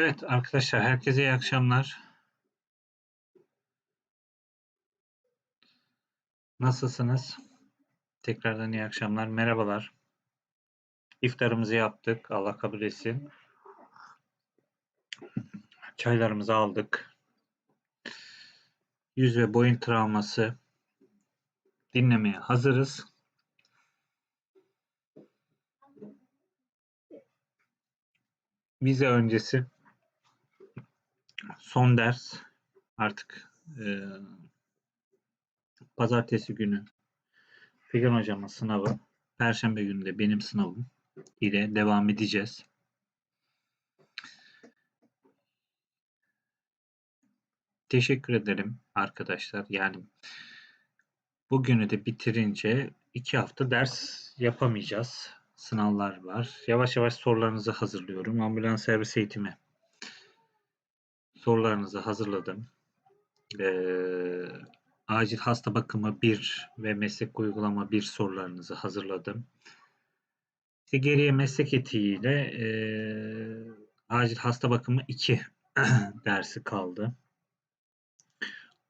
Evet arkadaşlar herkese iyi akşamlar. Nasılsınız? Tekrardan iyi akşamlar. Merhabalar. İftarımızı yaptık. Allah kabul etsin. Çaylarımızı aldık. Yüz ve boyun travması dinlemeye hazırız. Vize öncesi son ders artık e, pazartesi günü Figen hocamın sınavı perşembe günü de benim sınavım ile devam edeceğiz. Teşekkür ederim arkadaşlar. Yani bugünü de bitirince iki hafta ders yapamayacağız. Sınavlar var. Yavaş yavaş sorularınızı hazırlıyorum. Ambulans servis eğitimi sorularınızı hazırladım. Ee, acil hasta bakımı 1 ve meslek uygulama 1 sorularınızı hazırladım. İşte geriye meslek etiğiyle e, acil hasta bakımı 2 dersi kaldı.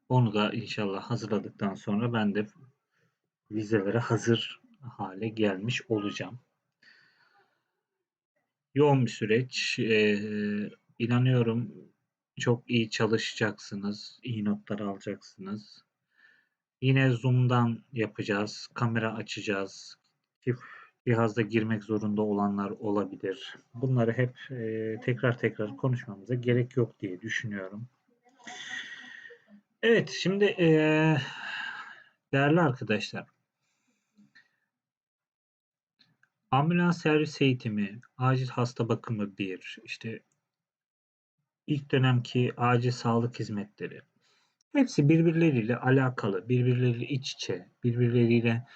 Onu da inşallah hazırladıktan sonra ben de vizelere hazır hale gelmiş olacağım. Yoğun bir süreç. Ee, inanıyorum çok iyi çalışacaksınız. iyi notlar alacaksınız. Yine Zoom'dan yapacağız. Kamera açacağız. Cihazda girmek zorunda olanlar olabilir. Bunları hep e, tekrar tekrar konuşmamıza gerek yok diye düşünüyorum. Evet, şimdi e, değerli arkadaşlar, ambulans servis eğitimi, acil hasta bakımı bir, işte ilk dönemki acil sağlık hizmetleri hepsi birbirleriyle alakalı, birbirleriyle iç içe, birbirleriyle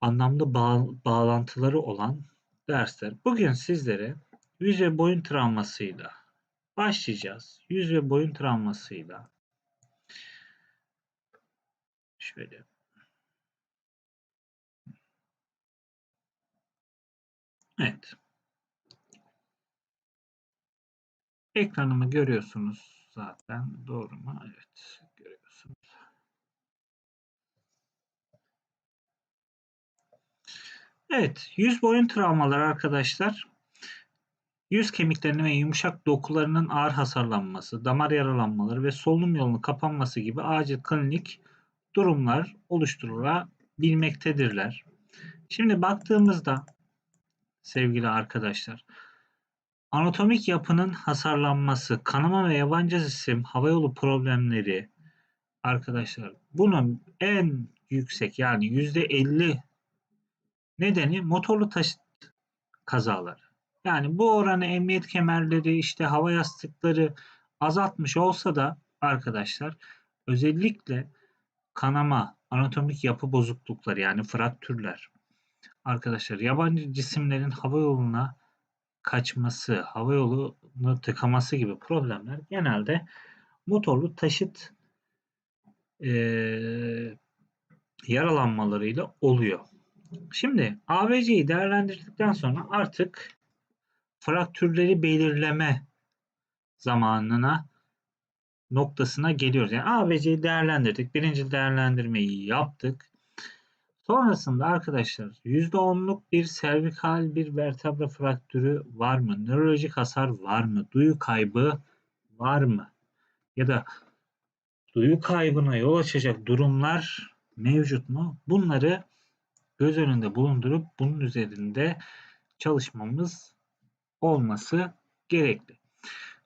anlamlı bağ, bağlantıları olan dersler. Bugün sizlere yüz ve boyun travmasıyla başlayacağız. Yüz ve boyun travmasıyla şöyle Evet. Ekranımı görüyorsunuz zaten. Doğru mu? Evet. Görüyorsunuz. Evet. Yüz boyun travmaları arkadaşlar. Yüz kemiklerinin ve yumuşak dokularının ağır hasarlanması, damar yaralanmaları ve solunum yolunun kapanması gibi acil klinik durumlar oluşturulabilmektedirler. Şimdi baktığımızda sevgili arkadaşlar Anatomik yapının hasarlanması, kanama ve yabancı cisim, havayolu problemleri arkadaşlar bunun en yüksek yani %50 nedeni motorlu taşıt kazaları. Yani bu oranı emniyet kemerleri işte hava yastıkları azaltmış olsa da arkadaşlar özellikle kanama, anatomik yapı bozuklukları yani fraktürler arkadaşlar yabancı cisimlerin hava yoluna kaçması, hava yolunu tıkaması gibi problemler genelde motorlu taşıt e, yaralanmalarıyla oluyor. Şimdi AVC'yi değerlendirdikten sonra artık fraktürleri belirleme zamanına noktasına geliyoruz. Yani AVC'yi değerlendirdik. Birinci değerlendirmeyi yaptık. Sonrasında arkadaşlar %10'luk bir servikal bir vertebra fraktürü var mı? Nörolojik hasar var mı? Duyu kaybı var mı? Ya da duyu kaybına yol açacak durumlar mevcut mu? Bunları göz önünde bulundurup bunun üzerinde çalışmamız olması gerekli.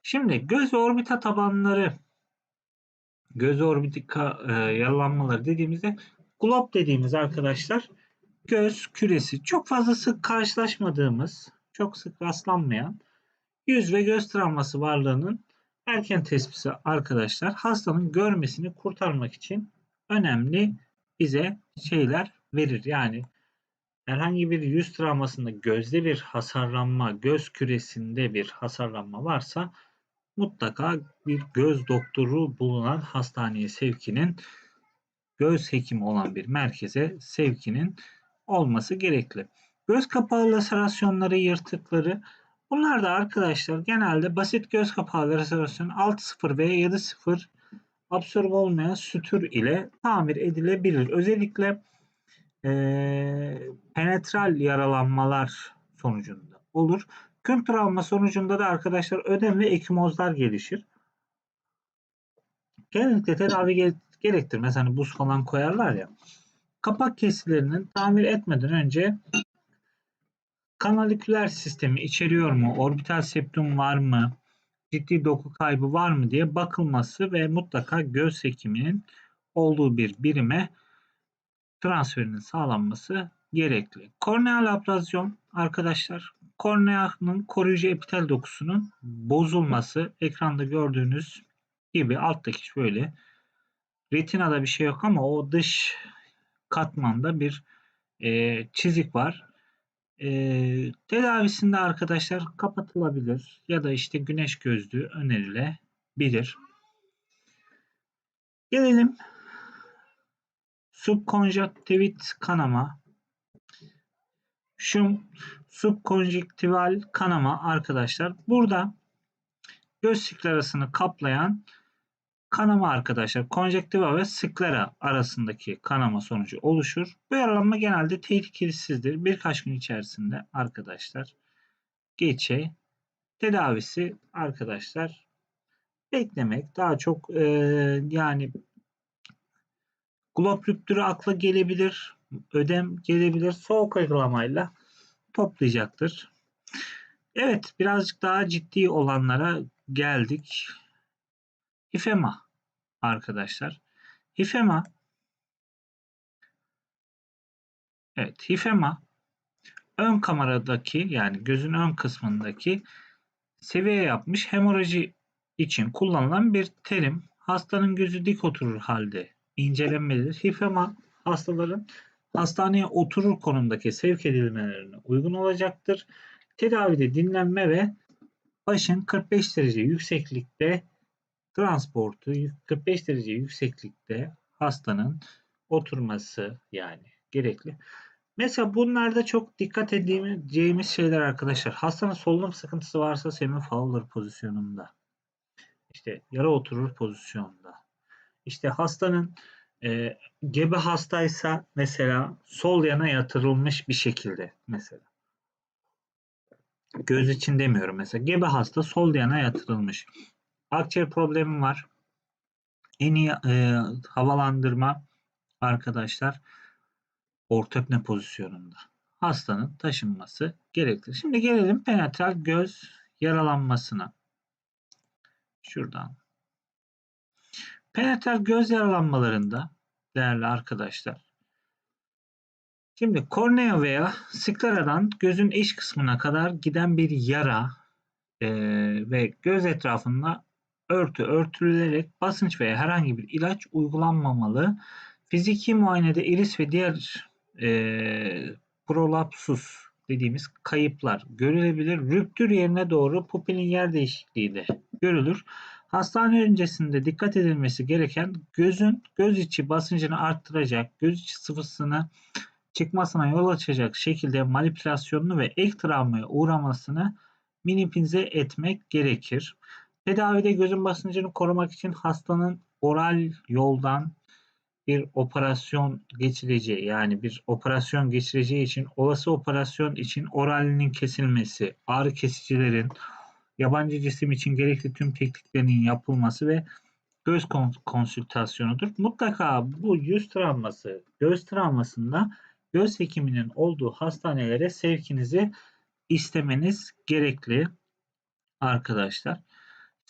Şimdi göz orbita tabanları göz orbitika e, yaralanmaları dediğimizde Glob dediğimiz arkadaşlar göz küresi. Çok fazla sık karşılaşmadığımız, çok sık rastlanmayan yüz ve göz travması varlığının erken tespiti arkadaşlar hastanın görmesini kurtarmak için önemli bize şeyler verir. Yani herhangi bir yüz travmasında gözde bir hasarlanma, göz küresinde bir hasarlanma varsa mutlaka bir göz doktoru bulunan hastaneye sevkinin göz hekimi olan bir merkeze sevkinin olması gerekli. Göz kapağı laserasyonları, yırtıkları Bunlar da arkadaşlar genelde basit göz kapağı restorasyonu 6.0 veya 7.0 absorbe olmayan sütür ile tamir edilebilir. Özellikle e, penetral yaralanmalar sonucunda olur. Kün travma sonucunda da arkadaşlar ödem ve ekimozlar gelişir. Genellikle tedavi gerektirmez. Hani buz falan koyarlar ya. Kapak kesilerinin tamir etmeden önce kanaliküler sistemi içeriyor mu? Orbital septum var mı? Ciddi doku kaybı var mı diye bakılması ve mutlaka göz hekiminin olduğu bir birime transferinin sağlanması gerekli. Korneal abrasyon arkadaşlar korneanın koruyucu epitel dokusunun bozulması ekranda gördüğünüz gibi alttaki şöyle retinada bir şey yok ama o dış katmanda bir e, çizik var. E, tedavisinde arkadaşlar kapatılabilir ya da işte güneş gözlüğü önerilebilir. Gelelim subkonjaktivit kanama. Şu subkonjektival kanama arkadaşlar. Burada göz siklerasını kaplayan kanama arkadaşlar konjektiva ve sklera arasındaki kanama sonucu oluşur. Bu yaralanma genelde tehlikesizdir. Birkaç gün içerisinde arkadaşlar geçe tedavisi arkadaşlar beklemek daha çok e, yani glob akla gelebilir, ödem gelebilir. Soğuk uygulamayla toplayacaktır. Evet birazcık daha ciddi olanlara geldik. Hifema arkadaşlar. Hifema Evet, hifema ön kameradaki yani gözün ön kısmındaki seviye yapmış hemoroji için kullanılan bir terim. Hastanın gözü dik oturur halde incelenmelidir. Hifema hastaların hastaneye oturur konumdaki sevk edilmelerine uygun olacaktır. Tedavide dinlenme ve başın 45 derece yükseklikte transportu 45 derece yükseklikte hastanın oturması yani gerekli. Mesela bunlarda çok dikkat edeceğimiz şeyler arkadaşlar. Hastanın solunum sıkıntısı varsa semi Fowler pozisyonunda. İşte yara oturur pozisyonda. İşte hastanın e, gebe hastaysa mesela sol yana yatırılmış bir şekilde mesela. Göz için demiyorum mesela. Gebe hasta sol yana yatırılmış. Akciğer problemi var. En iyi e, havalandırma arkadaşlar ortopne pozisyonunda. Hastanın taşınması gerektir. Şimdi gelelim penetral göz yaralanmasına. Şuradan. Penetral göz yaralanmalarında değerli arkadaşlar. Şimdi kornea veya skleradan gözün iç kısmına kadar giden bir yara e, ve göz etrafında örtü örtülerek basınç veya herhangi bir ilaç uygulanmamalı. Fiziki muayenede iris ve diğer e, prolapsus dediğimiz kayıplar görülebilir. Rüptür yerine doğru pupilin yer değişikliği de görülür. Hastane öncesinde dikkat edilmesi gereken gözün göz içi basıncını arttıracak, göz içi sıvısını çıkmasına yol açacak şekilde manipülasyonunu ve ek travmaya uğramasını minimize etmek gerekir. Tedavide gözün basıncını korumak için hastanın oral yoldan bir operasyon geçireceği yani bir operasyon geçireceği için olası operasyon için oralinin kesilmesi, ağrı kesicilerin, yabancı cisim için gerekli tüm tekniklerinin yapılması ve göz konsültasyonudur. Mutlaka bu yüz travması, göz travmasında göz hekiminin olduğu hastanelere sevkinizi istemeniz gerekli arkadaşlar.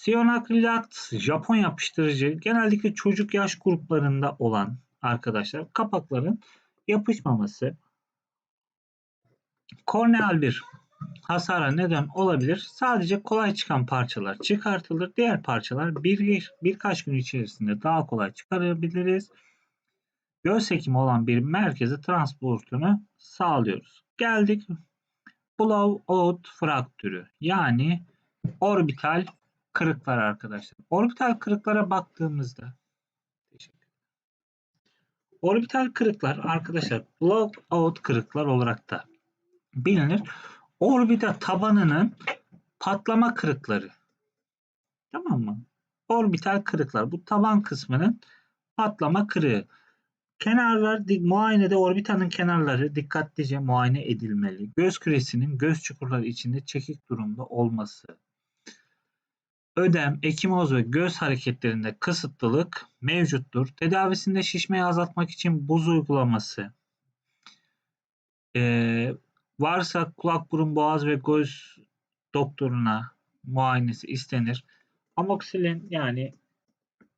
Siyonakrilat Japon yapıştırıcı genellikle çocuk yaş gruplarında olan arkadaşlar kapakların yapışmaması korneal bir hasara neden olabilir. Sadece kolay çıkan parçalar çıkartılır. Diğer parçalar bir, birkaç gün içerisinde daha kolay çıkarabiliriz. Göz hekimi olan bir merkeze transportunu sağlıyoruz. Geldik blowout fraktürü yani orbital kırıklar arkadaşlar. Orbital kırıklara baktığımızda Orbital kırıklar arkadaşlar blowout kırıklar olarak da bilinir. Orbita tabanının patlama kırıkları. Tamam mı? Orbital kırıklar. Bu taban kısmının patlama kırığı. Kenarlar muayenede orbitanın kenarları dikkatlice muayene edilmeli. Göz küresinin göz çukurları içinde çekik durumda olması. Ödem, ekimoz ve göz hareketlerinde kısıtlılık mevcuttur. Tedavisinde şişmeyi azaltmak için buz uygulaması. Ee, varsa kulak, burun, boğaz ve göz doktoruna muayenesi istenir. Amoxilin yani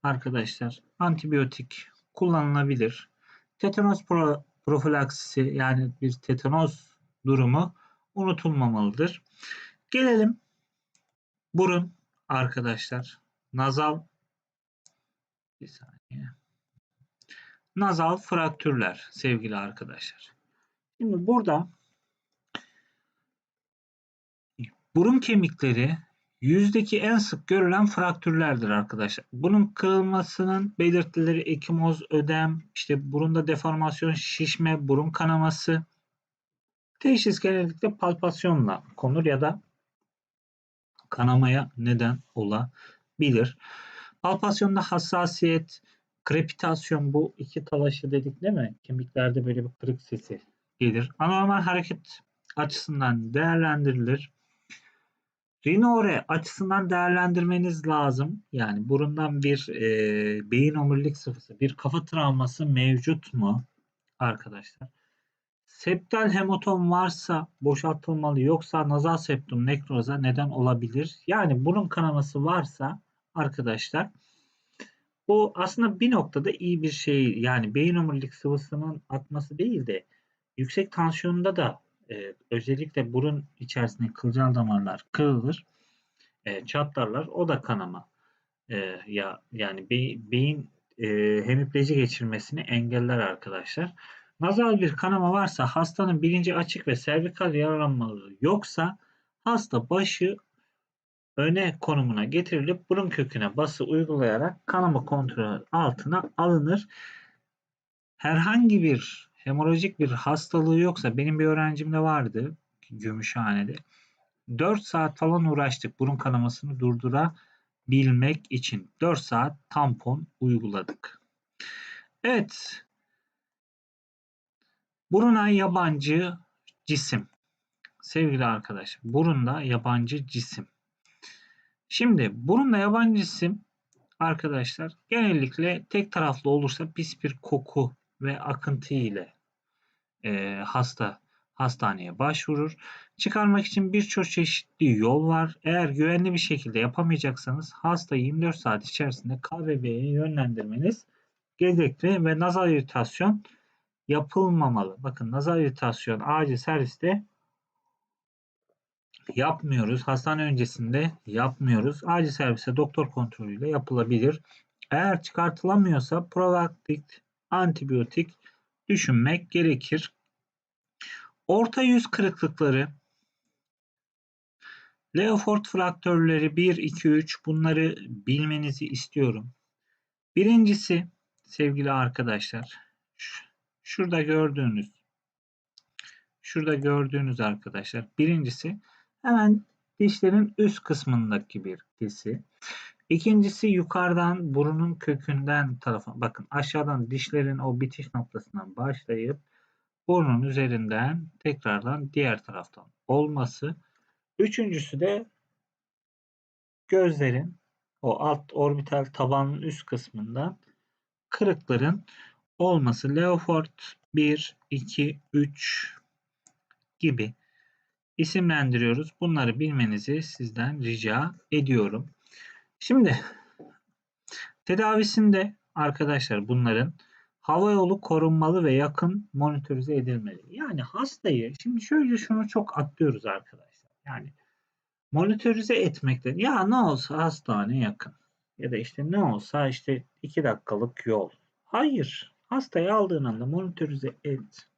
arkadaşlar antibiyotik kullanılabilir. Tetanos pro, profilaksisi yani bir tetanos durumu unutulmamalıdır. Gelelim burun arkadaşlar. Nazal bir saniye. Nazal fraktürler sevgili arkadaşlar. Şimdi burada burun kemikleri yüzdeki en sık görülen fraktürlerdir arkadaşlar. Bunun kırılmasının belirtileri ekimoz, ödem, işte burunda deformasyon, şişme, burun kanaması. Teşhis genellikle palpasyonla konur ya da kanamaya neden olabilir. Palpasyonda hassasiyet, krepitasyon bu iki talaşı dedik değil mi? Kemiklerde böyle bir kırık sesi gelir. Anormal hareket açısından değerlendirilir. Rinore açısından değerlendirmeniz lazım. Yani burundan bir e, beyin omurilik sıvısı, bir kafa travması mevcut mu arkadaşlar? Septal hematom varsa boşaltılmalı yoksa nazal septum nekroza neden olabilir. Yani burun kanaması varsa arkadaşlar bu aslında bir noktada iyi bir şey. Yani beyin omurilik sıvısının akması değil de yüksek tansiyonda da e, özellikle burun içerisinde kılcal damarlar kırılır, e, çatlarlar. O da kanama e, ya yani be, beyin e, hemipleji geçirmesini engeller arkadaşlar. Nazal bir kanama varsa hastanın bilinci açık ve servikal yaralanmaları yoksa hasta başı öne konumuna getirilip burun köküne bası uygulayarak kanama kontrolü altına alınır. Herhangi bir hemorajik bir hastalığı yoksa benim bir öğrencimde vardı Gümüşhane'de. 4 saat falan uğraştık burun kanamasını durdurabilmek için. 4 saat tampon uyguladık. Evet. Buruna yabancı cisim. Sevgili arkadaş, burunda yabancı cisim. Şimdi burunda yabancı cisim arkadaşlar genellikle tek taraflı olursa pis bir koku ve akıntı ile e, hasta hastaneye başvurur. Çıkarmak için birçok çeşitli yol var. Eğer güvenli bir şekilde yapamayacaksanız hasta 24 saat içerisinde KBB'ye yönlendirmeniz gerekli ve nazal iritasyon yapılmamalı. Bakın nazal iritasyon acil serviste yapmıyoruz. Hastane öncesinde yapmıyoruz. Acil servise doktor kontrolüyle yapılabilir. Eğer çıkartılamıyorsa profilaktik antibiyotik düşünmek gerekir. Orta yüz kırıklıkları, Leofort fraktörleri 1, 2, 3 bunları bilmenizi istiyorum. Birincisi sevgili arkadaşlar şurada gördüğünüz şurada gördüğünüz arkadaşlar birincisi hemen dişlerin üst kısmındaki bir kesi. İkincisi yukarıdan burunun kökünden tarafa bakın aşağıdan dişlerin o bitiş noktasından başlayıp burnun üzerinden tekrardan diğer taraftan olması. Üçüncüsü de gözlerin o alt orbital tabanın üst kısmından kırıkların olması. Leofort 1, 2, 3 gibi isimlendiriyoruz. Bunları bilmenizi sizden rica ediyorum. Şimdi tedavisinde arkadaşlar bunların havayolu korunmalı ve yakın monitörize edilmeli. Yani hastayı şimdi şöyle şunu çok atlıyoruz arkadaşlar. Yani monitörize etmekte ya ne olsa hastane yakın ya da işte ne olsa işte iki dakikalık yol. Hayır. Hastayı aldığın anda monitörize et.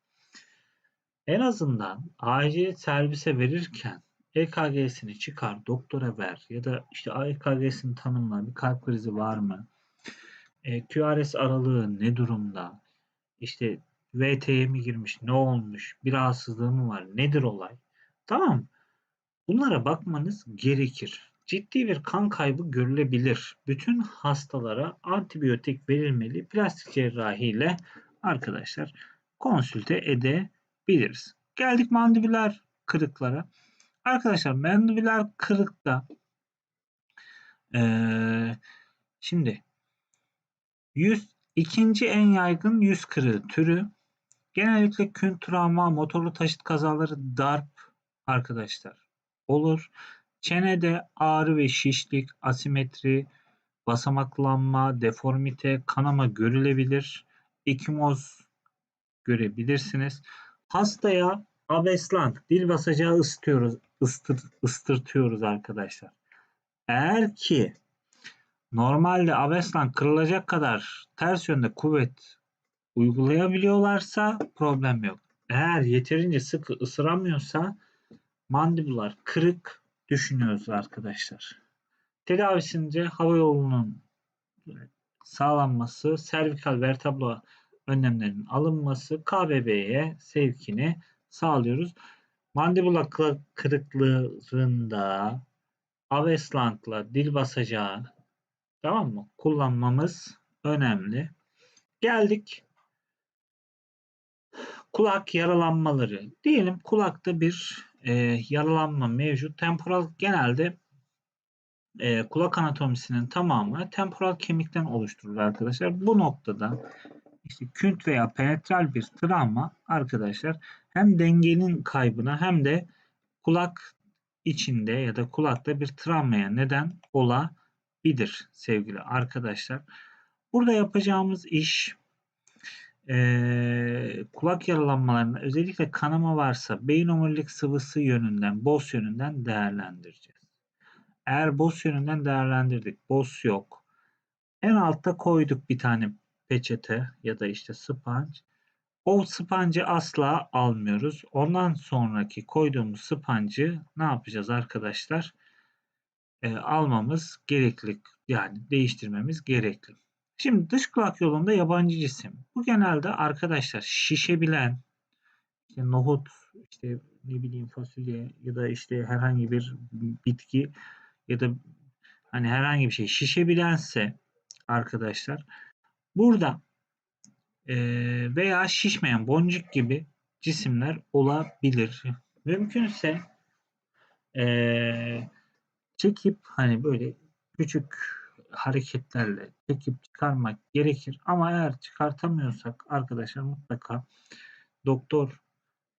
En azından acil servise verirken EKG'sini çıkar, doktora ver ya da işte EKG'sini tanımla, bir kalp krizi var mı? E, QRS aralığı ne durumda? İşte VT'ye mi girmiş? Ne olmuş? Bir rahatsızlığı mı var? Nedir olay? Tamam. Bunlara bakmanız gerekir. Ciddi bir kan kaybı görülebilir. Bütün hastalara antibiyotik verilmeli. Plastik cerrahi ile arkadaşlar konsülte edebiliriz. Geldik mandibüler kırıklara. Arkadaşlar mandibüler kırıkta ee, şimdi yüz ikinci en yaygın yüz kırığı türü genellikle kün travma, motorlu taşıt kazaları, darp arkadaşlar olur. Çenede ağrı ve şişlik, asimetri, basamaklanma, deformite, kanama görülebilir. Ekimoz görebilirsiniz. Hastaya abeslant, dil basacağı ısıtıyoruz, ıstır, ıstırtıyoruz arkadaşlar. Eğer ki normalde abeslant kırılacak kadar ters yönde kuvvet uygulayabiliyorlarsa problem yok. Eğer yeterince sıkı ısıramıyorsa mandibular kırık düşünüyoruz arkadaşlar. Tedavisince hava yolunun sağlanması, servikal vertebra önlemlerinin alınması, KBB'ye sevkini sağlıyoruz. Mandibula kırıklığında Aveslang'la dil basacağı tamam mı? Kullanmamız önemli. Geldik kulak yaralanmaları. Diyelim kulakta bir e, yaralanma mevcut. Temporal genelde e, kulak anatomisinin tamamı temporal kemikten oluşturulur arkadaşlar. Bu noktada işte künt veya penetral bir travma arkadaşlar hem dengenin kaybına hem de kulak içinde ya da kulakta bir travmaya neden olabilir sevgili arkadaşlar. Burada yapacağımız iş e, kulak yaralanmalarında özellikle kanama varsa beyin omurilik sıvısı yönünden, BOS yönünden değerlendireceğiz. Eğer BOS yönünden değerlendirdik, BOS yok. En altta koyduk bir tane peçete ya da işte sponge. O sponge'ı asla almıyoruz. Ondan sonraki koyduğumuz sponge'ı ne yapacağız arkadaşlar? E, almamız gerekli. Yani değiştirmemiz gerekli. Şimdi dış kulak yolunda yabancı cisim. Bu genelde arkadaşlar şişebilen işte nohut, işte ne bileyim fasulye ya da işte herhangi bir bitki ya da hani herhangi bir şey şişebilense arkadaşlar burada e, veya şişmeyen boncuk gibi cisimler olabilir. Mümkünse e, çekip hani böyle küçük hareketlerle çekip çıkarmak gerekir. Ama eğer çıkartamıyorsak arkadaşlar mutlaka doktor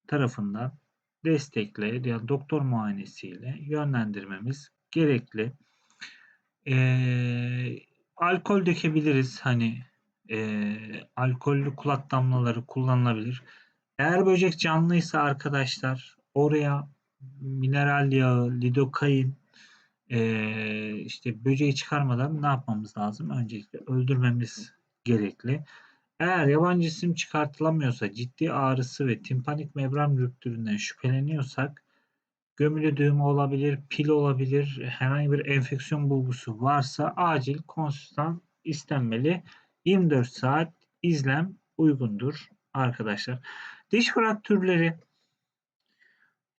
tarafından destekle yani doktor muayenesiyle yönlendirmemiz gerekli. Ee, alkol dökebiliriz. Hani e, alkollü kulak damlaları kullanılabilir. Eğer böcek canlıysa arkadaşlar oraya mineral yağı, lidokain e, işte böceği çıkarmadan ne yapmamız lazım? Öncelikle öldürmemiz gerekli. Eğer yabancı cisim çıkartılamıyorsa, ciddi ağrısı ve timpanik membran rüptüründen şüpheleniyorsak gömülü düğüm olabilir, pil olabilir, herhangi bir enfeksiyon bulgusu varsa acil konsültan istenmeli. 24 saat izlem uygundur arkadaşlar. Diş fraktürleri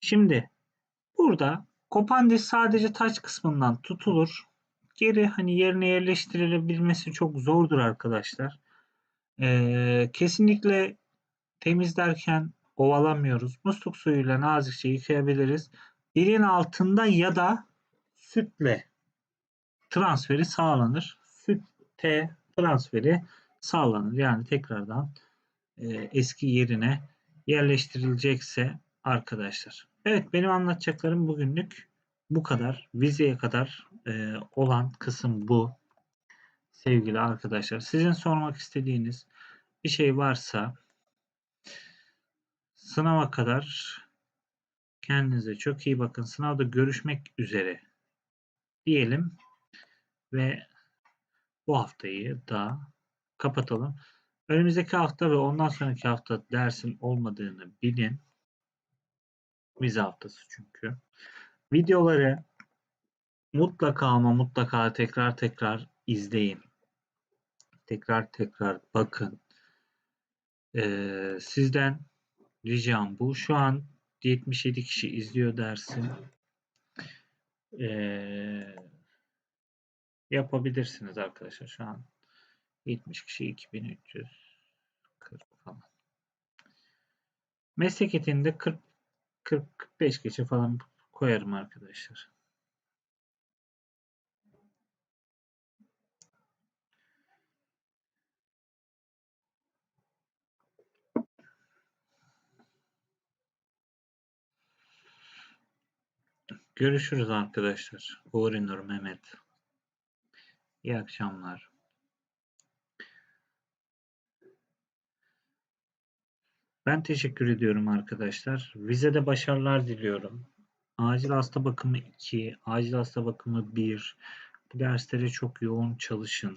şimdi burada kopan diş sadece taç kısmından tutulur. Geri hani yerine yerleştirilebilmesi çok zordur arkadaşlar. Ee, kesinlikle temizlerken ovalamıyoruz. Musluk suyuyla nazikçe yıkayabiliriz. Dilin altında ya da sütle transferi sağlanır. Sütte transferi sağlanır. Yani tekrardan e, eski yerine yerleştirilecekse arkadaşlar. Evet benim anlatacaklarım bugünlük bu kadar. Vizeye kadar e, olan kısım bu. Sevgili arkadaşlar. Sizin sormak istediğiniz bir şey varsa sınava kadar kendinize çok iyi bakın. Sınavda görüşmek üzere diyelim ve bu haftayı da kapatalım. Önümüzdeki hafta ve ondan sonraki hafta dersim olmadığını bilin. Vize haftası çünkü. Videoları mutlaka ama mutlaka tekrar tekrar izleyin. Tekrar tekrar bakın. Ee, sizden ricam bu. Şu an 77 kişi izliyor dersi. Ee, yapabilirsiniz arkadaşlar. Şu an 70 kişi 2340 falan. Meslek etinde 40 40 45 kişi falan koyarım arkadaşlar. Görüşürüz arkadaşlar. Uğur Nur Mehmet. İyi akşamlar. Ben teşekkür ediyorum arkadaşlar. Vizede başarılar diliyorum. Acil hasta bakımı 2, acil hasta bakımı 1. Bu derslere çok yoğun çalışın.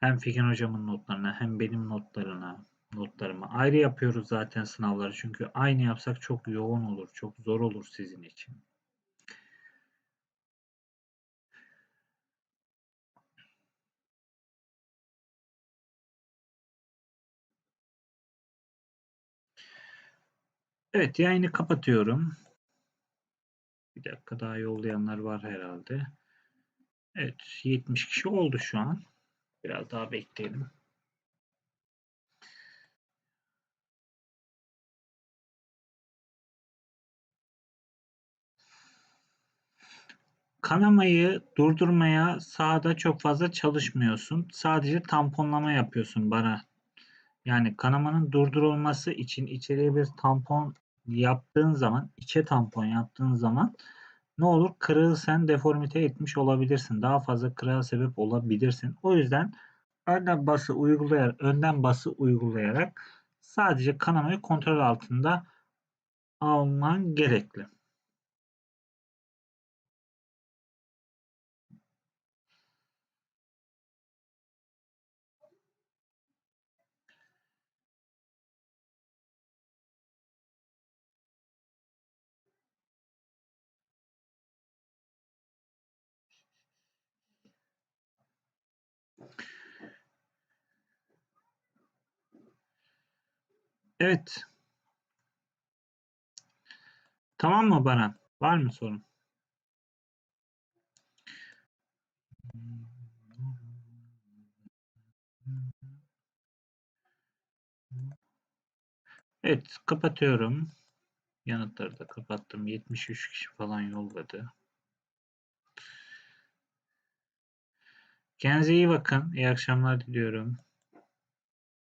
Hem Figen hocamın notlarına hem benim notlarına, notlarıma. Ayrı yapıyoruz zaten sınavları. Çünkü aynı yapsak çok yoğun olur, çok zor olur sizin için. Evet yayını kapatıyorum. Bir dakika daha yollayanlar var herhalde. Evet 70 kişi oldu şu an. Biraz daha bekleyelim. Kanamayı durdurmaya sahada çok fazla çalışmıyorsun. Sadece tamponlama yapıyorsun bana. Yani kanamanın durdurulması için içeriye bir tampon yaptığın zaman, içe tampon yaptığın zaman ne olur? Kırığı sen deformite etmiş olabilirsin. Daha fazla kırığa sebep olabilirsin. O yüzden önden bası uygulayarak, önden bası uygulayarak sadece kanamayı kontrol altında alman gerekli. Evet. Tamam mı Baran? Var mı sorun? Evet, kapatıyorum. Yanıtları da kapattım. 73 kişi falan yolladı. Kendinize iyi bakın. İyi akşamlar diliyorum.